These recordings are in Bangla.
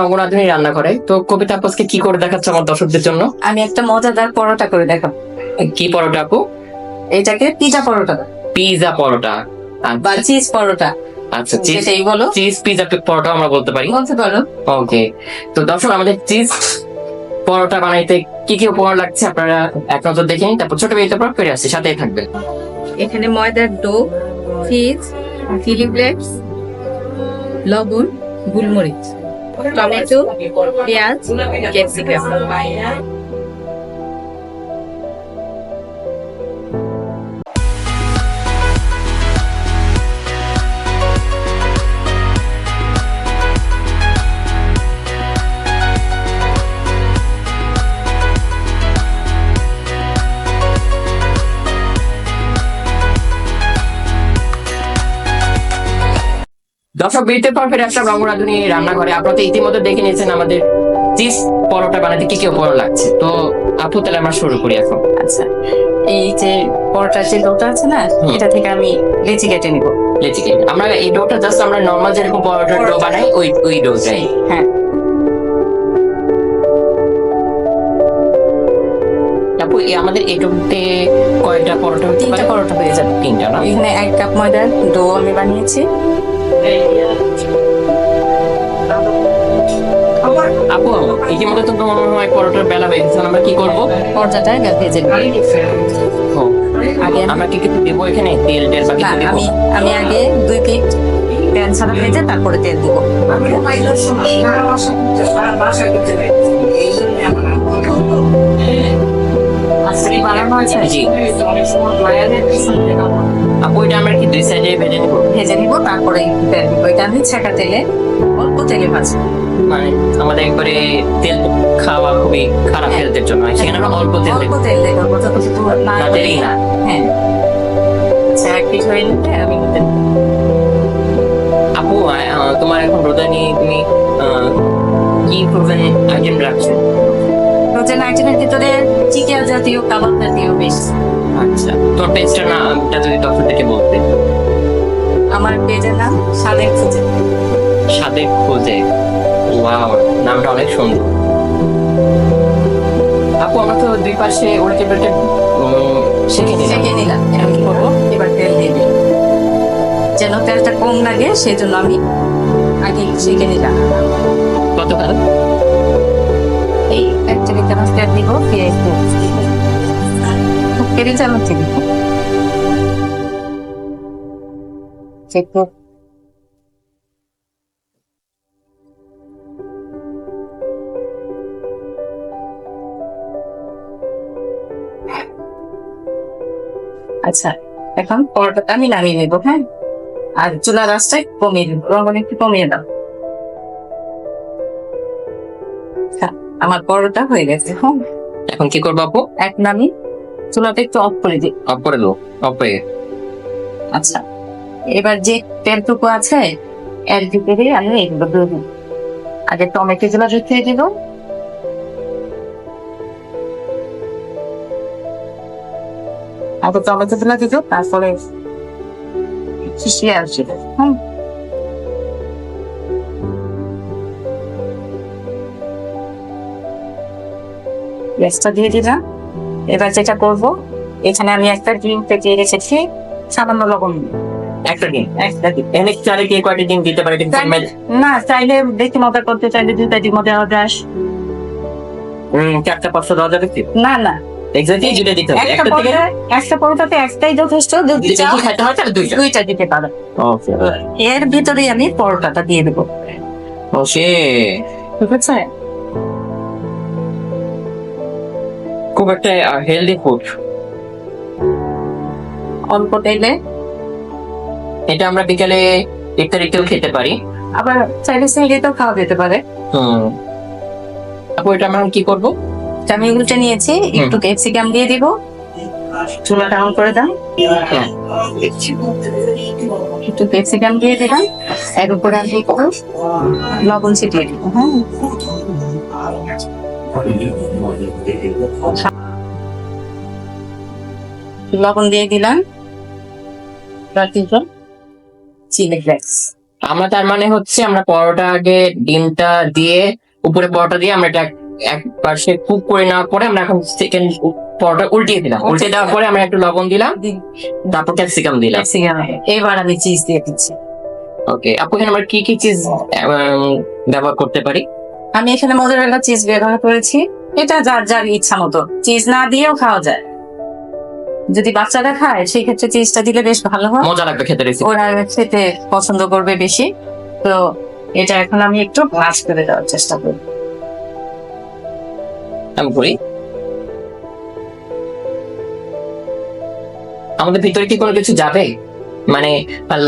রঙ্গনাথনী রান্নাঘরে তো কবিতা আপু আজকে কি করে দেখাচ্ছে আমার দর্শকদের জন্য? আমি একটা মজাদার পরোটা করে দেখাবো। কি পরোটা আপু? এটাকে পিজা পরোটা। পিজা পরোটা। বা চিজ পরোটা। আচ্ছা যেটাই বলো। চিজ পিজা পরোটা আমরা বলতে পারি। বলতে পারো। ওকে। তো দর্শক আমাদের চিজ পরোটা বানাইতে কি কি উপকরণ লাগছে আপনারা এক নজর দেখে নিন তারপর ছোট বিরতির পর ফিরে আসছি সাথেই থাকবেন। এখানে ময়দার ডো চিজ চিলি ফ্লেক্স লবণ গোলমরিচ। টমেটো পেঁয়াজ ক্যাপসিকাম। দর্শক বিরতির পর ফিরে আসলাম রঙ্গরাধুনী রান্নাঘরে। আপনারা তো ইতিমধ্যে দেখে নিয়েছেন আমাদের চিজ পরোটা বানাতে কি কি উপকরণ লাগছে। তো আপু তাহলে আমরা শুরু করি এখন। আচ্ছা এই যে পরোটার যে ডোটা আছে না এটা থেকে আমি লেচি কেটে নিব। লেচি কেক আমরা এই ডোটা জাস্ট আমরা নর্মাল যেরকম পরোটার ডো বানাই ওই ওই ডোটাই। হ্যাঁ। আপু এই আমাদের এই ডোতে কয়টা পরোটা তিনটা পরোটা হয়ে যাবে। তিনটা না? এখানে এক কাপ ময়দার ডো আমি বানিয়েছি। আপু ইতিমধ্যে তো মনে হয় পরোটার বেলা হয়ে গেছে আমরা কি করব? পরোটাটা ভেজে ও, আগে আমি আমরা কি কিছু দেবো এখানে? তেল টেল বা কিছু দেবো? আমি আমি আগে দুই প্লেট প্যান ছাড়া ভেজে তারপরে তেল দিব। বানানো আছে। জি। আমরা কি দুই সাইডে ভেজে নেব। ভেজে নিব তারপরে এটা আমি ছেঁকা তেলে অল্প তেলে ভাজবো। মানে আমাদের একবারে তেল খাওয়া খুবই খারাপ হেলথের জন্য। সেখানে আমরা অল্প তেল অল্প দেবো। না তেলেই না। হ্যাঁ। আচ্ছা এক হয়ে নিলে আমি আপু তোমার এখন রোজা নিয়ে তুমি কি ফ্রোজেন আইটেম রাখছো? ফ্রোজেন আইটেমের ভিতরে চিকেন জাতীয় কাবাব জাতীয় বেশ। আচ্ছা তোর পেজটার নামটা যদি দর্শকদেরকে বলতে। আমার পেজের নাম সাদের খুঁজে সাদে খোঁজে ওয়াও নামটা অনেক সুন্দর। আপু আমরা তো দুই পাশে উল্টে পাল্টে শেখে নিলাম। সেঁকে নিলাম। কি করব? এবার তেল দিয়ে দিই। যেন তেলটা কম লাগে সেই জন্য আমি আগে সেঁকে নিলাম। কতখানি এই এক টেবিল চামচ দিব পেঁয়াজ দিব টেবিল চামচ চেক আচ্ছা এখন পরোটাটা আমি নামিয়ে নেব হ্যাঁ? আর চুলা রাসটা কমিয়ে দেবো একটু কমিয়ে দাও। আমার পরোটা হয়ে গেছে। হ্যাঁ এখন কি করব আপু? এক নামি চুলাটা একটু অফ করে দিই। অফ করে দেবো। অফ হয়ে আচ্ছা। এবার যে তেলটুকু আছে এর ভিতরে আমি এগুলো দিয়ে দিই। আগে টমেটো গুলো রেখে দিব। আগে টমেটো গুলো দিব তারপরে শিশিয়ে আসবে। হুম। গ্যাসটা দিয়ে দিলাম। এবার যেটা করব এখানে আমি একটা ডিম পেটিয়ে রেখেছি সামান্য লবণ। একটা ডিম? এনে চালে কে কয়টা দিন দিতে পারে? না চাইলে বেশি মজা করতে চাইলে দুইটা ডিম চারটা পাঁচটা দেওয়া যাবে না না। এক্স্যাক্টলি যেটা দিতে হবে। একটা একটা থেকে একটা পরোটাতে একটাই যথেষ্ট যদি যদি চাও খেতে হয় তাহলে দুইটা। দুইটা দিতে পারো। ওকে এর ভিতরে আমি পরোটাটা দিয়ে দেবো। ওকে ঠিক আছে? খুব একটা হেলদি ফুড অল্প তেলে এটা আমরা বিকালে ইফতারিতেও খেতে পারি। আবার চাইলে সিঙ্গেতেও খাওয়া যেতে পারে। হুম। আপু এটা আমরা কি করব? আমি উল্টে নিয়েছি একটু ক্যাপসিকাম দিয়ে দিব। চুলাটা অন করে দাও। হ্যাঁ। একটু ক্যাপসিকাম দিয়ে দিলাম। এর উপরে আমি একটু লবণ ছিটিয়ে দিব হ্যাঁ। লবণ দিয়ে দিলাম। Chilli flakes. আমরা তার মানে হচ্ছে আমরা পরোটা আগে ডিমটা দিয়ে উপরে পরোটা দিয়ে আমরা এটা এক পাশে কুক করে নেওয়ার পরে আমরা এখন সেকেন্ড পরোটা উল্টিয়ে দিলাম। উল্টে দেওয়ার পরে আমরা একটু লবণ দিলাম তারপর ক্যাপসিকাম দিলাম। এবার আমি চিজ দিয়ে দিচ্ছি। ওকে আপু এখানে আমরা কি কি চিজ ব্যবহার করতে পারি? আমি এখানে মজারেলা চিজ ব্যবহার করেছি। এটা যার যার ইচ্ছা মতো। চিজ না দিয়েও খাওয়া যায়। যদি বাচ্চারা খায় সেই ক্ষেত্রে চিজটা দিলে বেশ ভালো হয়। মজা লাগবে খেতে রেসিপি ওরা খেতে পছন্দ করবে বেশি। তো এটা এখন আমি একটু ভাজ করে দেওয়ার চেষ্টা করি আমি করি। আমাদের ভিতরে কি কোনো কিছু যাবে? মানে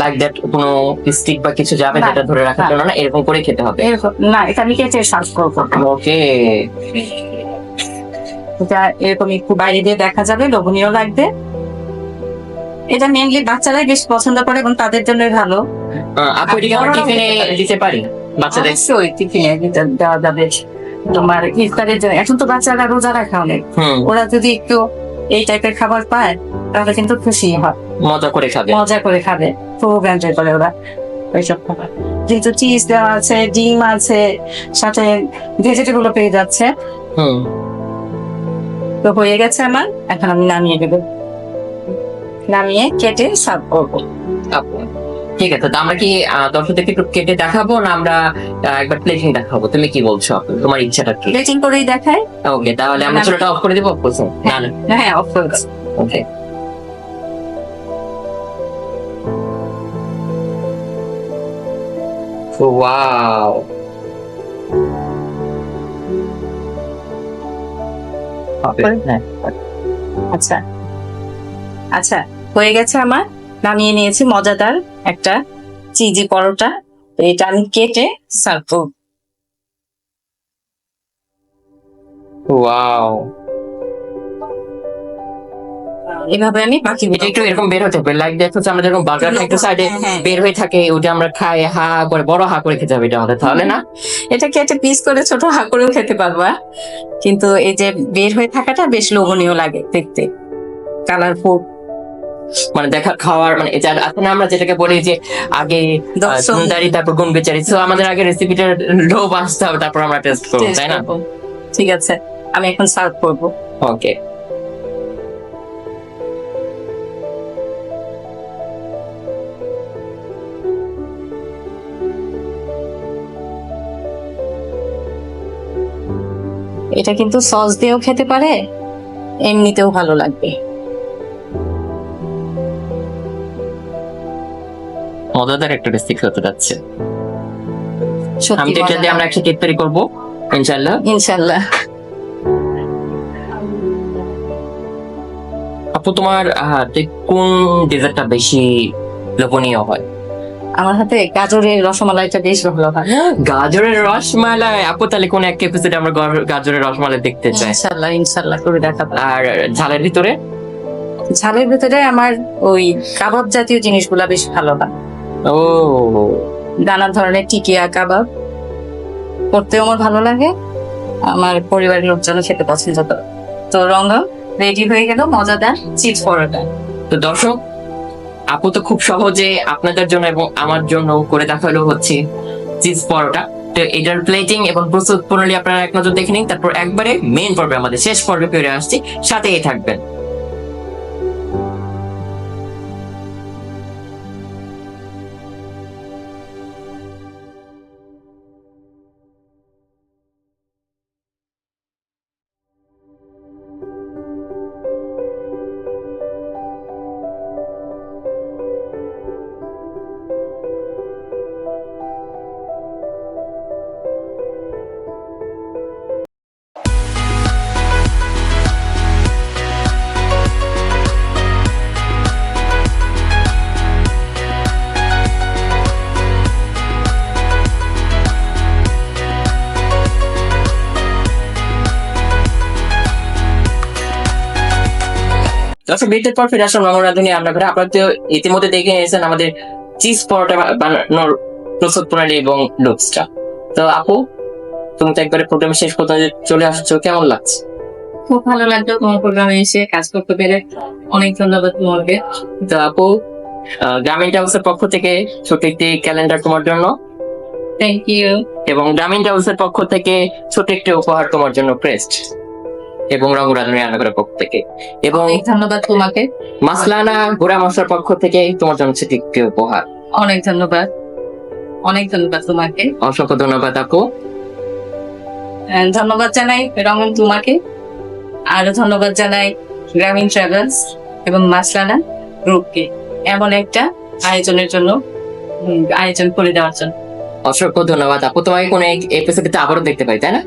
লাইক দ্যাট কোনো স্টিক বা কিছু যাবে যেটা ধরে রাখার জন্য না এরকম করে খেতে হবে। না এটা আমি কেটে সার্ভ করব। ওকে এটা এরকম একটু বাইরে দিয়ে দেখা যাবে লোভনীয় লাগবে। এটা মেনলি বাচ্চারাই বেশ পছন্দ করে এবং তাদের জন্যই ভালো। আপু এটাকে আমরা টিফিনে দিতে পারি? বাচ্চাদের? অবশ্যই টিফিনে দেওয়া যাবে। তোমার ইফতারের জন্য এখন তো বাচ্চারা রোজা রাখা অনেক। ওরা যদি একটু এই টাইপের খাবার পায় তাহলে কিন্তু খুশি হয়। মজা করে খাবে। মজা করে খাবে। খুব এনজয় করে ওরা ওইসব খাবার। যেহেতু চিজ দেওয়া আছে ডিম আছে সাথে ভেজিটেবলও পেয়ে যাচ্ছে। হুম। তো হয়ে গেছে আমার। এখন আমি নামিয়ে দেবো। নামিয়ে কেটে সার্ভ করব। ঠিক আছে তো আমরা কি দর্শকদেরকে একটু কেটে দেখাবো না আমরা একবার প্লেটিং দেখাবো? তুমি কি বলছো? তোমার ইচ্ছাটা কি? প্লেটিং করেই দেখায় ওকে তাহলে আমরা। চুলাটা অফ করে দিব আপু না না। হ্যাঁ অফকোর্স ওকে ওয়াও হ্যাঁ। আচ্ছা। আচ্ছা হয়ে গেছে আমার? নামিয়ে নিয়েছি মজাদার একটা চিজি পরোটা। এটা আমি কেটে সার্ভ করব ওয়াও। এভাবে আমি বাকি এটা একটু এরকম বের হতে হবে লাইক দেখো আমরা যেরকম বার্গার একটু সাইডে হ্যাঁ, হ্যাঁ। বের হয়ে থাকে ওটা আমরা খাই হা করে বড় হা করে খেতে হবে এটা আমাদের তাহলে না? এটা কেটে পিস করে ছোট হা করেও খেতে পারবা কিন্তু এই যে বের হয়ে থাকাটা বেশ লোভনীয় লাগে দেখতে। কালারফুল মানে দেখা খাওয়ার মানে এটা আছে না আমরা যেটাকে বলি যে আগে। সুন্দরী তারপর গুণ বেচারি। তো আমাদের আগে রেসিপিটার লোভ আসতে হবে তারপর আমরা টেস্ট করব তাই না? ঠিক আছে আমি এখন সার্ভ করব। ওকে এটা কিন্তু সস দিয়েও খেতে পারে এমনিতেও ভালো লাগবে। মজাদার একটা রেসিপি হতে যাচ্ছে। আমি তো এটা দিয়ে আমরা একসাথে ইফতারি করব ইনশাল্লাহ ইনশাল্লাহ আপু তোমার হাতে কোন ডেজার্টটা বেশি লোভনীয় হয়? আমার হাতে গাজরের রসমালাইটা বেশ ভালো হয়। গাজরের রসমালাই। আপু তাহলে কোন এক এপিসোডে আমরা গাজরের রসমালাই দেখতে চাই? করে দেখাবো। আর ঝালের ভিতরে? ঝালের ভিতরে আমার ওই কাবাব জাতীয় জিনিসগুলা বেশ ভালো হয়। ও। নানা ধরনের টিকিয়া কাবাব। করতেও আমার ভালো লাগে। আমার পরিবারের লোকজন খেতে পছন্দ করে। তো রঙ্গম রেডি হয়ে গেল মজাদার চিজ পরোটা। তো দর্শক আপু তো খুব সহজে আপনাদের জন্য এবং আমার জন্য করে দেখাল হচ্ছে চিজ পরোটা। তো এটার প্লেটিং এবং প্রস্তুত প্রণালী আপনারা এক নজর দেখে নিন। তারপর একবারে মেন পর্বে আমাদের শেষ পর্বে ফিরে আসছি। সাথেই থাকবেন। দর্শক বিরতির পর ফিরে আসলাম রঙ রাঁধুনি রান্নাঘরে আপনারা তো ইতিমধ্যে দেখে নিয়েছেন আমাদের চিজ পরোটা বানানোর প্রস্তুত প্রণালী এবং লুকসটা তো আপু তুমি তো একবারে প্রোগ্রাম শেষ পর্যন্ত চলে আসছো কেমন লাগছে? খুব ভালো লাগল তোমার প্রোগ্রামে এসে কাজ করতে পেরে। অনেক ধন্যবাদ তোমাকে। তো আপু গ্রামীণ ট্রাভেলসের পক্ষ থেকে ছোট একটি ক্যালেন্ডার তোমার জন্য। থ্যাংক ইউ এবং গ্রামীণ ট্রাভেলসের পক্ষ থেকে ছোট একটি উপহার তোমার জন্য ক্রেস্ট এবং রঙ্গরাজনী রান্নাঘরের পক্ষ থেকে। এবং ধন্যবাদ তোমাকে। মাসলানা ঘোড়া মশলার পক্ষ থেকে তোমার জন্য একটি উপহার। অনেক ধন্যবাদ। অনেক ধন্যবাদ তোমাকে। অসংখ্য ধন্যবাদ আপু। ধন্যবাদ জানাই রঙন তোমাকে। আরও ধন্যবাদ জানাই গ্রামীণ ট্রাভেলস এবং মাসলানা গ্রুপকে। এমন একটা আয়োজনের জন্য আয়োজন করে দেওয়ার জন্য। অসংখ্য ধন্যবাদ আপু। তোমাকে কোনো এপিসোডে আবারও দেখতে পাই তাই না?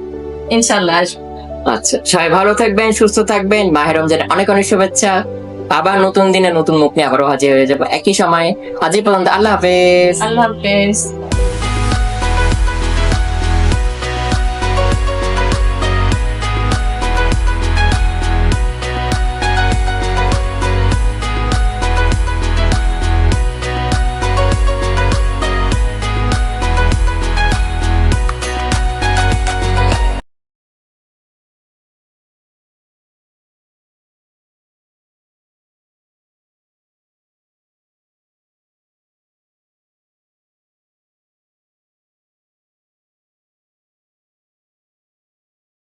ইনশাল্লাহ আসব। আচ্ছা সবাই ভালো থাকবেন, সুস্থ থাকবেন। মাহেরম যেটা অনেক অনেক শুভেচ্ছা। আবার নতুন দিনে নতুন মুখ নিয়ে আবারও হাজির হয়ে যাব। একই সময়, আজই পর্যন্ত আল্লাহ হাফেজ। আল্লাহ হাফেজ।